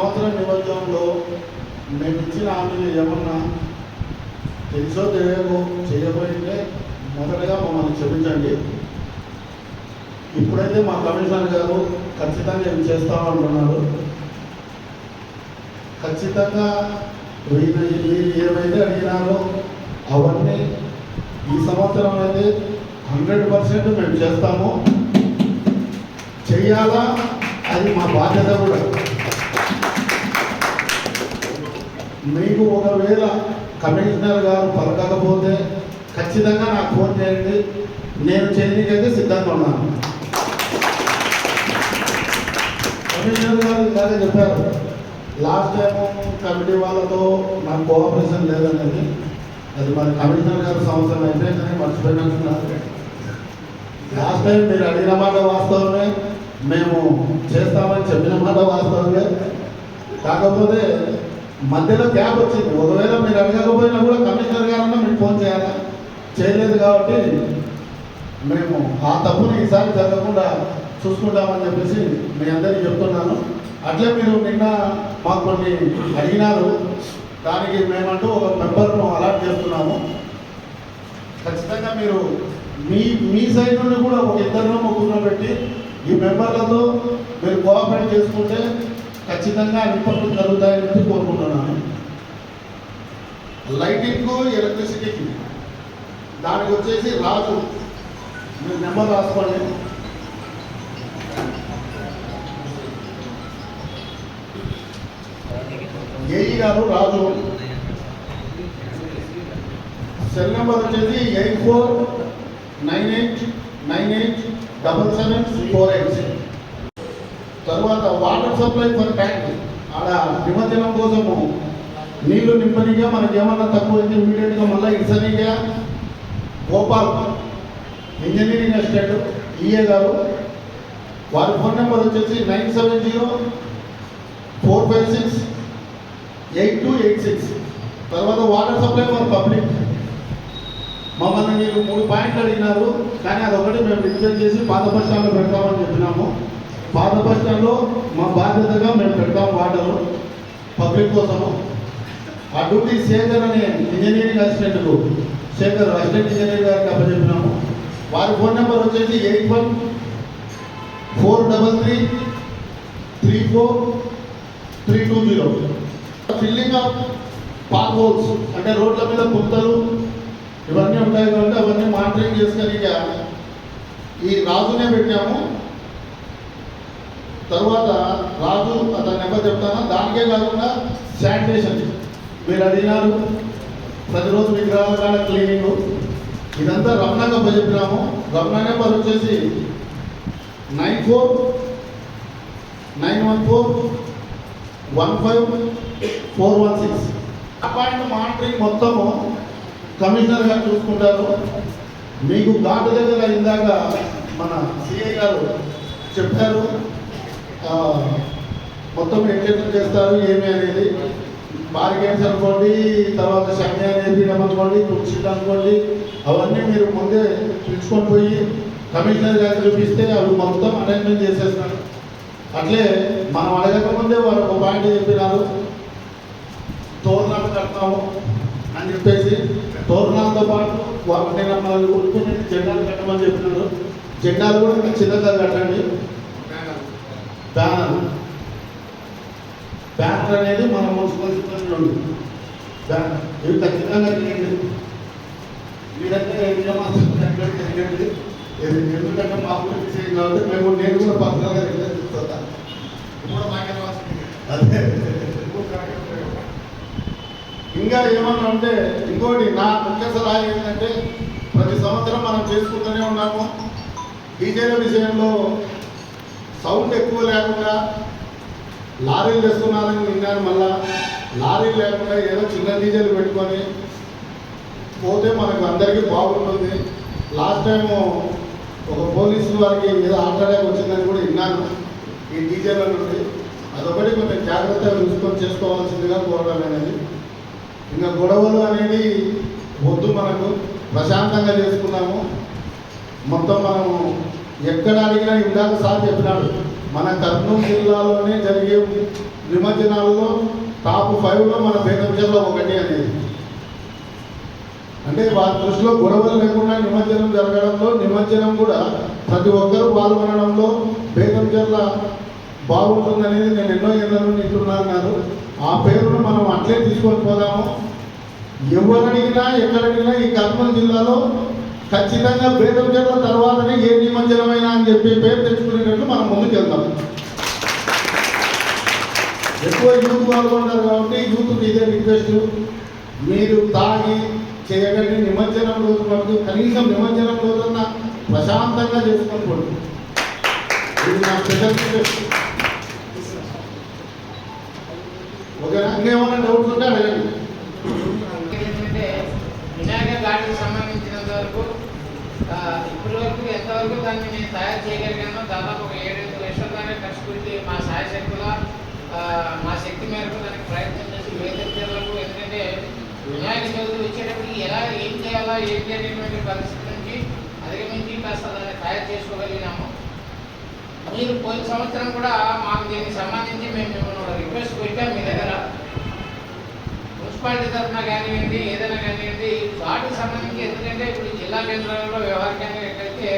సంవత్సరం నిబంధనలో మేము ఇచ్చిన హామీలు ఏమన్నా తెలుసో తెలియకో చేయబోయింటే మొదటగా మమ్మల్ని క్షమించండి. ఇప్పుడైతే మా కమిషనర్ గారు ఖచ్చితంగా ఇవి చేస్తామంటున్నారు? ఖచ్చితంగా వీళ్ళు మీరు ఏవైతే అడిగినారో అవన్నీ ఈ సంవత్సరం అయితే హండ్రెడ్ పర్సెంట్ మేము చేస్తాము. చెయ్యాలా అది మా బాధ్యత కూడా. మీకు ఒకవేళ కమిషనర్ గారు పలకకపోతే ఖచ్చితంగా నాకు ఫోన్ చేయండి. నేను చేయడానికైతే సిద్ధంగా ఉన్నాను. కమిషనర్ గారు ఇలాగే చెప్పారు లాస్ట్ టైం కమిటీ వాళ్ళతో నాకు కోఆపరేషన్ లేదనేది. అది మరి కమిషనర్ గారు సంవత్సరం అయితే కానీ మర్చిపోయినట్టున్నారు లాస్ట్ టైం మీరు అడిగిన మాట వాస్తవమే. మేము చేస్తామని చెప్పిన మాట వాస్తవమే. కాకపోతే మధ్యలో గ్యాప్ వచ్చింది. ఒకవేళ మీరు అడగకపోయినా కూడా కమిషనర్ గారన్నా మీరు ఫోన్ చేయాలా? చేయలేదు కాబట్టి మేము ఆ తప్పుని ఈసారి జరగకుండా చూసుకుంటామని చెప్పేసి మీ అందరికీ చెప్తున్నాను. అట్లే మీరు నిన్న మాకు కొన్ని అడిగినారు. దానికి మేమంటూ ఒక మెంబర్ను అలాట్ చేస్తున్నాము. ఖచ్చితంగా మీరు మీ మీ సైడ్ నుండి కూడా ఒక ఇద్దరినో ముగ్గురు పెట్టి ఈ మెంబర్లతో మీరు కోఆపరేట్ చేసుకుంటే ఖచ్చితంగా అన్ని జరుగుతాయని చెప్పి కోరుకుంటున్నాను. లైటింగ్ ఎలక్ట్రిసిటీకి. దానికి వచ్చేసి రాజు. మీరు నెంబర్ రాసుకోండి. ఏఈ గారు రాజు. సెల్ నెంబర్ వచ్చేసి eight four nine eight nine eight double seven four eight water supply for tank. ఆడ నిమజ్జనం కోసము నీళ్ళు నింపనిగా మనకి ఏమన్నా తక్కువ అయితే ఇమీడియట్గా మళ్ళీ ఇసనిగా గోపాల్ ఇంజనీరింగ్ అసిస్టెంట్ ఈఏ గారు. వారి ఫోన్ నెంబర్ వచ్చేసి nine seven zero four five six eight two eight six. తర్వాత వాటర్ సప్లై ఫర్ పబ్లిక్. మమ్మల్ని మీరు మూడు పాయింట్లు అడిగినారు కానీ అదొకటి మేము రిజర్వ్ చేసి పాత బస్ స్టాండ్లో పెడతామని చెప్పినాము. పాత బస్ స్టాండ్లో మా బాధ్యతగా మేము పెడతాం వాటర్ పబ్లిక్ కోసము. ఆ డ్యూటీ శేఖర్ అనే ఇంజనీరింగ్ అసిస్టెంట్కు. శేఖర్ అసిస్టెంట్ ఇంజనీర్ గారికి అప్పచెప్పినాము. వారి ఫోన్ నెంబర్ వచ్చేసి eight one four double three three four three two zero. Filling of pot holes అంటే రోడ్ల మీద పుంతలు ఇవన్నీ ఉంటాయి కాబట్టి అవన్నీ మానిటరింగ్ చేసుకొని ఈ రాజునే పెట్టాము. తర్వాత రాజు అతని నెంబర్ చెప్తాను? దానికే కాకుండా శానిటేషన్. మీరు అడిగినారు ప్రతిరోజు విగ్రహాల కాడ క్లీనింగ్. ఇదంతా రమణగా చెప్పినాము రమణ నెంబర్ వచ్చేసి nine four nine one four one five four one six. Appoint monitoring మొత్తము కమిషనర్ గారు చూసుకుంటారు. మీకు ఘాటు దగ్గర ఇందాక మన సిఐ గారు చెప్పారు. మొత్తం ఎట్లెట్లు చేస్తారు ఏమి అనేది. బారికేడ్స్ అనుకోండి తర్వాత సమయ నేర్పించడం అనుకోండి కుర్చీలు అనుకోండి అవన్నీ మీరు ముందే పిలుచుకొని పోయి కమిషనర్ గారికి చూపిస్తే అవి మొత్తం అటెండ్మెంట్ చేసేస్తారు. అట్లే మనం అడగకముందే వారు ఒక పాయింట్ చెప్పినారు. తోరణాలు కడతాము అని చెప్పేసి తోరణాలతో పాటు వారు నేను మనల్ని కొనుక్కుని జెండాలు కట్టమని చెప్పినారు. జెండాలు కూడా చిన్నగా కట్టండి. బ్యానర్. బ్యానర్ అనేది మన మున్సిపల్ సిబ్బంది ఉంది. బ్యానర్. ఇవి ఖచ్చితంగా తిరిగింది మీరంతా ఇంకా మాత్రం తిరిగండి ఇది ఎందుకంటే మా గురించి చేయండి కాబట్టి మేము నేను కూడా పర్సనల్గా రిక్వెస్ట్ చేస్తాను ఇప్పుడు మాకే అదే. ఇంకా ఏమన్నా అంటే ఇంకోటి నా ముఖ్య సలహా ఏంటంటే ప్రతి సంవత్సరం మనం చేసుకుంటూనే ఉన్నాము. డీజేల విషయంలో సౌండ్ ఎక్కువ లేకుండా లారీలు తెస్తున్నారని విన్నాను మళ్ళా. లారీలు లేకుండా ఏదో చిన్న డీజిల్ పెట్టుకొని పోతే మనకు అందరికీ బాగుంటుంది. లాస్ట్ టైం ఒక పోలీసు వారికి ఏదో ఆటలాడే వచ్చిందని కూడా విన్నాను ఈ డీజిల్ నుండి. అదొకటి కొంచెం జాగ్రత్తగా చూసుకొని చేసుకోవాల్సిందిగా కోరడం అనేది. ఇంకా గొడవలు అనేది వద్దు మనకు. ప్రశాంతంగా చేసుకున్నాము. మొత్తం మనము ఎక్కడ అడిగినా ఇందాక సార్ చెప్పినాడు. మన కర్నూలు జిల్లాలోనే జరిగే నిమజ్జనాలలో టాప్ ఫైవ్లో మన పేదంచెల్లో ఒకటి అనేది. అంటే వారి దృష్టిలో గొడవలు లేకుండా నిమజ్జనం జరగడంలో నిమజ్జనం కూడా ప్రతి ఒక్కరూ పాల్గొనడంలో పేదంచెల్ల బాగుంటుందనేది నేను ఎన్నో ఏళ్ళ నుండి వింటున్నాను ఆ పేరును మనం అట్లే తీసుకొని పోదాము. ఎవరు అడిగినా ఎక్కడ అడిగినా ఈ కర్నూలు జిల్లాలో ఖచ్చితంగా పేదంచెల్ల తర్వాతనే ఏ నిమజ్జనమైనా అని చెప్పి పేరు తెచ్చుకునేటట్లు మనం ముందుకు వెళ్తాం ఎక్కువ యూత్ పాల్గొంటారు కాబట్టి యూత్ ఇదే రిక్వెస్ట్. మీరు తాగి చేయకండి నిమజ్జనం రోజు వరకు కనీసం నిమజ్జనం రోజున ప్రశాంతంగా చేసుకొని ఇది నా స్పెషల్ రిక్వెస్ట్ ఓకేనా ఇంకేమైనా డౌట్స్ ఉంటే అడగండి. ఏంటంటే వినాయక గాడికి సంబంధించినంత వరకు ఇప్పటి వరకు ఎంతవరకు దాన్ని నేను తయారు చేయగలిగానో దాదాపు ఒక ఏడెనిమిది లక్షల దాకా ఖర్చు పెట్టి మా సాయశక్తుల మా శక్తి మేరకు దానికి ప్రయత్నం చేసి వేదికలకు ఎందుకంటే వినాయక చవితి వచ్చేటప్పటికి ఎలా ఏం చేయాలా ఏంటి అనేటువంటి పరిస్థితి నుంచి అధిగమించి కాస్త దాన్ని తయారు చేసుకోగలిగినాము. మీరు పోయిన సంవత్సరం కూడా మాకు దీనికి సంబంధించి మేము మిమ్మల్ని రిక్వెస్ట్ పెట్టాం మీ దగ్గర. మున్సిపాలిటీ తరఫున కానివ్వండి ఏదైనా కానివ్వండి వాటికి సంబంధించి ఎందుకంటే ఇప్పుడు జిల్లా కేంద్రాలలో వ్యవహారికంగా ఎక్కడైతే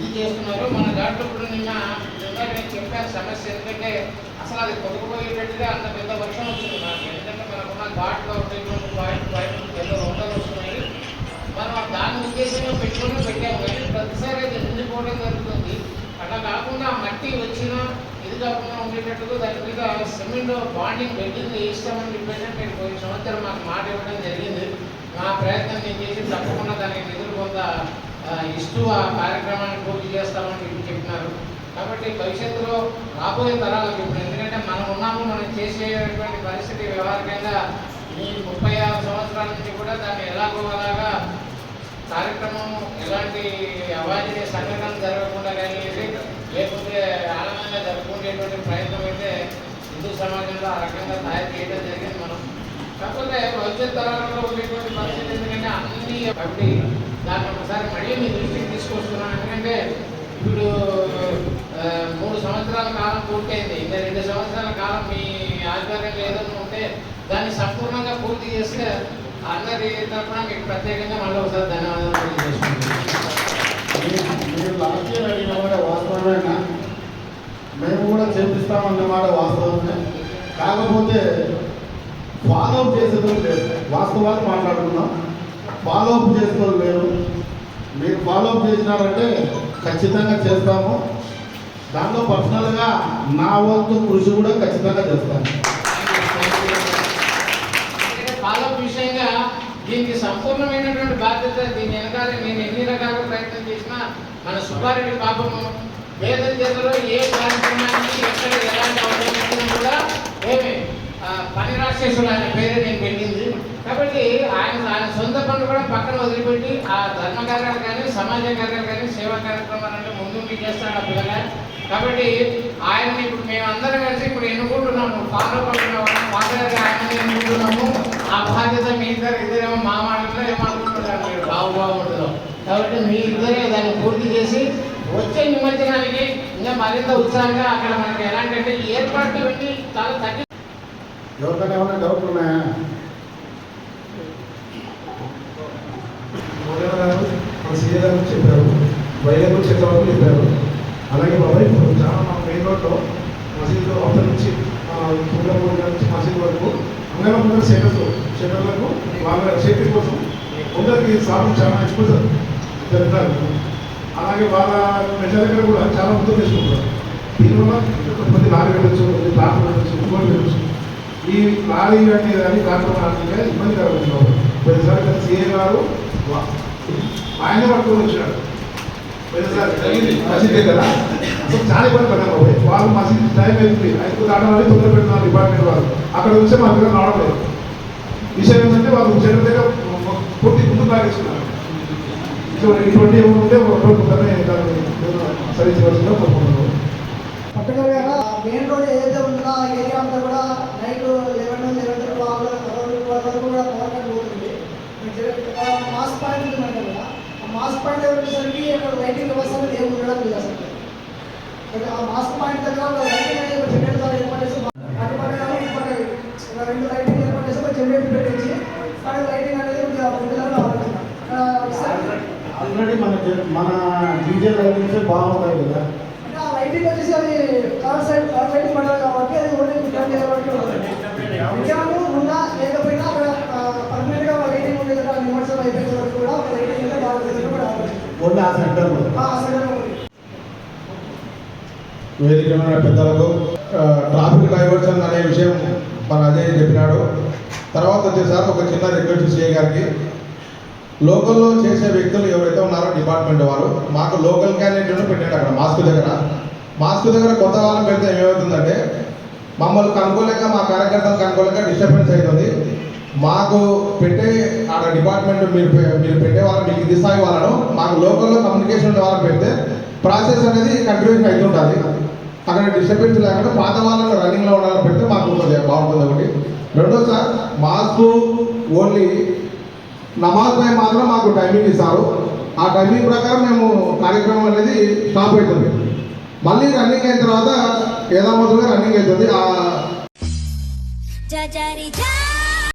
ఇది చేస్తున్నారో మన దాంట్లో ఇప్పుడు నిన్న నిన్న నేను చెప్పాను సమస్య. ఎందుకంటే అసలు అది కొట్టుకుపోయేటట్టుగా అంత పెద్ద వర్షం వచ్చింది మనకి ఎందుకంటే మనకున్న ఘాట్లో ఉండేటువంటి పాయింట్ పాయింట్ పెద్ద వంటలు వస్తున్నాయి. మనం దాని ఉద్దేశంగా పెట్టుకుని పెట్టాము కానీ ప్రతిసారి అది నిండిపోవడం జరుగుతుంది. అట్లా కాకుండా మట్టి వచ్చినా ఇది కాకుండా ఉండేటట్టుగా దాని మీద సిమెంట్ బాండింగ్ పెట్టింది ఇష్టమని చెప్పేసి నేను కొన్ని సంవత్సరం మాకు మాట ఇవ్వడం జరిగింది. మా ప్రయత్నం నేను చేసి తప్పకుండా దానికి నిధులు కొంత ఆ, ఇస్తూ ఆ కార్యక్రమాన్ని పూర్తి చేస్తామని చెప్పినారు. కాబట్టి భవిష్యత్తులో రాబోయే తరాలకు ఇప్పుడు ఎందుకంటే మనం ఉన్నాము మనం చేసేటువంటి పరిస్థితి వ్యవహారికంగా ఈ ముప్పై ఆరు సంవత్సరాల నుంచి కూడా దాన్ని ఎలాగో అలాగా కార్యక్రమం ఎలాంటి అవాంఛనీయ సంఘటనలు జరగకుండా కానీ లేకపోతే ఆనందంగా జరుపుకునేటువంటి ప్రయత్నం అయితే హిందూ సమాజంలో ఆ రకంగా తయారు చేయడం జరిగింది మనం. కాకపోతే వచ్చే తరాలలో ఉండేటువంటి పరిస్థితి ఎందుకంటే అన్ని కాబట్టి దాన్ని ఒకసారి మళ్ళీ మీ దృష్టికి తీసుకొస్తున్నాను ఎందుకంటే ఇప్పుడు మూడు సంవత్సరాల కాలం పూర్తయింది. ఇంకా రెండు సంవత్సరాల కాలం మీ ఆధ్వర్యంలో ఏదైనా ఉంటే దాన్ని సంపూర్ణంగా పూర్తి చేస్తే అందరి తరఫున మీకు ప్రత్యేకంగా మళ్ళీ ఒకసారి ధన్యవాదాలు తెలియజేసుకుంటున్నాను. మీరు- మీరు లాస్ట్ ఇయర్ అడిగిన మాట వాస్తవమేనా మేము కూడా చేపిస్తామన్న వాస్తవమే. కాకపోతే ఫాలో అప్ చేసేది లేదు వాస్తవాలు మాట్లాడుకున్నాం ఫాలో అప్ చేసేది లేరు. మీరు ఫాలో అప్ చేసినారంటే ఖచ్చితంగా చేస్తాము. దాంట్లో పర్సనల్గా నా వంతు కృషి కూడా ఖచ్చితంగా చేస్తాను. ఫాలో విషయంగా దీనికి సంపూర్ణమైనటువంటి బాధ్యత దీని వెనకాల నేను ఎన్ని రకాల ప్రయత్నం చేసినా మన సుబ్బారెడ్డి పాపము వేద చేతిలో ఏ కార్యక్రమానికి ఎక్కడ ఎలాంటి అవసరం కూడా ఏమి పని రాక్షసుడు ఆయన పేరే నేను పెట్టింది. కాబట్టి ఆయన ఆయన సొంత పనులు కూడా పక్కన వదిలిపెట్టి ఆ ధర్మ కార్యాలు కానీ సమాజ కార్యాలు కానీ సేవా కార్యక్రమాలంటే ముందుండి చేస్తాడు ఆ పిల్లగా. కాబట్టి ఆయన ఇప్పుడు మేము అందరం కలిసి ఇప్పుడు ఎన్నుకుంటున్నాము. ఫాలో పడుతున్నాము. ఫాదర్ ఆయన ఎన్నుకుంటున్నాము. ఆ బాధ్యత మీ ఇద్దరు ఇద్దరేమో మా మాటలో ఏమనుకుంటున్నారు మీరు? బాబు బాగుంటుందో కాబట్టి మీ ఇద్దరే దాన్ని పూర్తి చేసి వచ్చే నిమజ్జనానికి ఇంకా మరింత ఉత్సాహంగా అక్కడ మనకి ఎలాంటి అంటే ఏర్పాటు ఏర్పాట్లు ఇవన్నీ చాలా తగ్గి ఎవరికైనా ఏమైనా డౌట్లు ఉన్నాయా? గారు మన సీఏ గారు చెప్పారు. వైద్య గురించి చెప్పారు. అలాగే బాబాయ్ ఇప్పుడు చాలా మన మెయిన్ రోడ్లో మసీదులో అవతల నుంచి కుండపూడి నుంచి మసీదు వరకు అందరం ముందర సెటర్స్ సెటర్లకు వాళ్ళ సేఫ్టీ కోసం కొందరికి సార్లు చాలా ఎక్స్పోజర్ జరుగుతారు. అలాగే వాళ్ళ మెజర్ దగ్గర కూడా చాలా ముందు తీసుకుంటారు. దీనివల్ల కొంతమంది నాలుగు వెళ్ళొచ్చు కొద్ది ట్రాక్టర్ వెళ్ళచ్చు ఇంకోటి వెళ్ళొచ్చు ఈ లారీ అంటే కానీ ట్రాక్టర్ అంటే ఇబ్బందికరంగా ప్రతిసారి సీఏ గారు ఆయన పట్టుకొని వచ్చాడు ప్రతిసారి కదా అసలు చాలా ఇబ్బంది పడ్డారు బాబాయ్ వాళ్ళు మసీద్ టైం అయిపోయింది. ఐదు దాటవాలి తొందర పెడుతున్నారు డిపార్ట్మెంట్ వాళ్ళు. అక్కడ వచ్చే మా దగ్గర రావడం లేదు విషయం ఏంటంటే వాళ్ళు చెడు దగ్గర పూర్తి ముందు లాగేస్తున్నారు సో ఇటువంటి ఏమైనా ఉంటే ఒక రోజు మెయిన్ రోడ్ ఏదైతే ఉందో ఆ ఏరియా అంతా కూడా నైట్ లెవెన్ లెవెన్ వరకు కూడా పవర్ పోతుంది. మాస్ పాయింట్ ఉందంటే కూడా ఆ మాస్ పాయింట్ వచ్చేసరికి అక్కడ లైటింగ్ వ్యవస్థ ఏమి ఉండడం లేదు అసలు. ఆ మాస్ పాయింట్ దగ్గర లైటింగ్ అనేది జనరేటర్ ద్వారా ఏర్పాటు చేసి అటు పక్కన రెండు లైటింగ్ ఏర్పాటు చేసి ఒక జనరేటర్ పెట్టించి కానీ లైటింగ్ అనేది ఆల్రెడీ మన మన డీజే లైటింగ్స్ బాగుంటాయి కదా. లైటింగ్ వచ్చేసి అది కాబట్టి అది ఓన్లీ విజయాలు ఉన్నా లేకపోయినా అక్కడ ఉండేది అయిపోయిన వరకు కూడా ఒక అయితే కూడా. ఓన్లీ ఆ సెంటర్లో ఆ ఉంది. వేదిక పెద్దలకు ట్రాఫిక్ డైవర్షన్ అనే విషయం మన అజయ్ చెప్పినాడు. తర్వాత వచ్చేసరికి ఒక చిన్న రిక్వెస్ట్ సిఐ గారికి. లోకల్లో చేసే వ్యక్తులు ఎవరైతే ఉన్నారో డిపార్ట్మెంట్ వారు మాకు లోకల్ క్యాండిడేట్లను పెట్టాడు అక్కడ మాస్క్ దగ్గర. మాస్క్ దగ్గర కొత్త వాళ్ళని పెడితే ఏమవుతుందంటే మమ్మల్ని కనుక్కోలేక మా కార్యకర్తలు కనుక్కోలేక డిస్టర్బెన్స్ అవుతుంది. మాకు పెట్టే ఆడ డిపార్ట్మెంట్ మీరు పె- మీరు పెట్టే వాళ్ళు మీకు ఇది స్థాయి వాళ్ళను మాకు లోకల్లో కమ్యూనికేషన్ ఉండే వాళ్ళని పెడితే ప్రాసెస్ అనేది కంటిన్యూస్ అవుతుంటుంది. అక్కడ డిస్టర్బెన్స్ లేకుండా పాత వాళ్ళని రన్నింగ్లో ఉండాలని పెడితే మాకు ఉంటుంది బాగుంటుంది ఒకటి. రెండో సార్ మాస్క్ ఓన్లీ నమాజ్ టైం మాత్రం మాకు టైమింగ్ ఇస్తారు. ఆ టైమింగ్ ప్రకారం మేము కార్యక్రమం అనేది స్టాప్ అవుతుంది. మళ్ళీ రన్నింగ్ అయిన తర్వాత ఏదో మొదలుగా రన్నింగ్ అవుతుంది.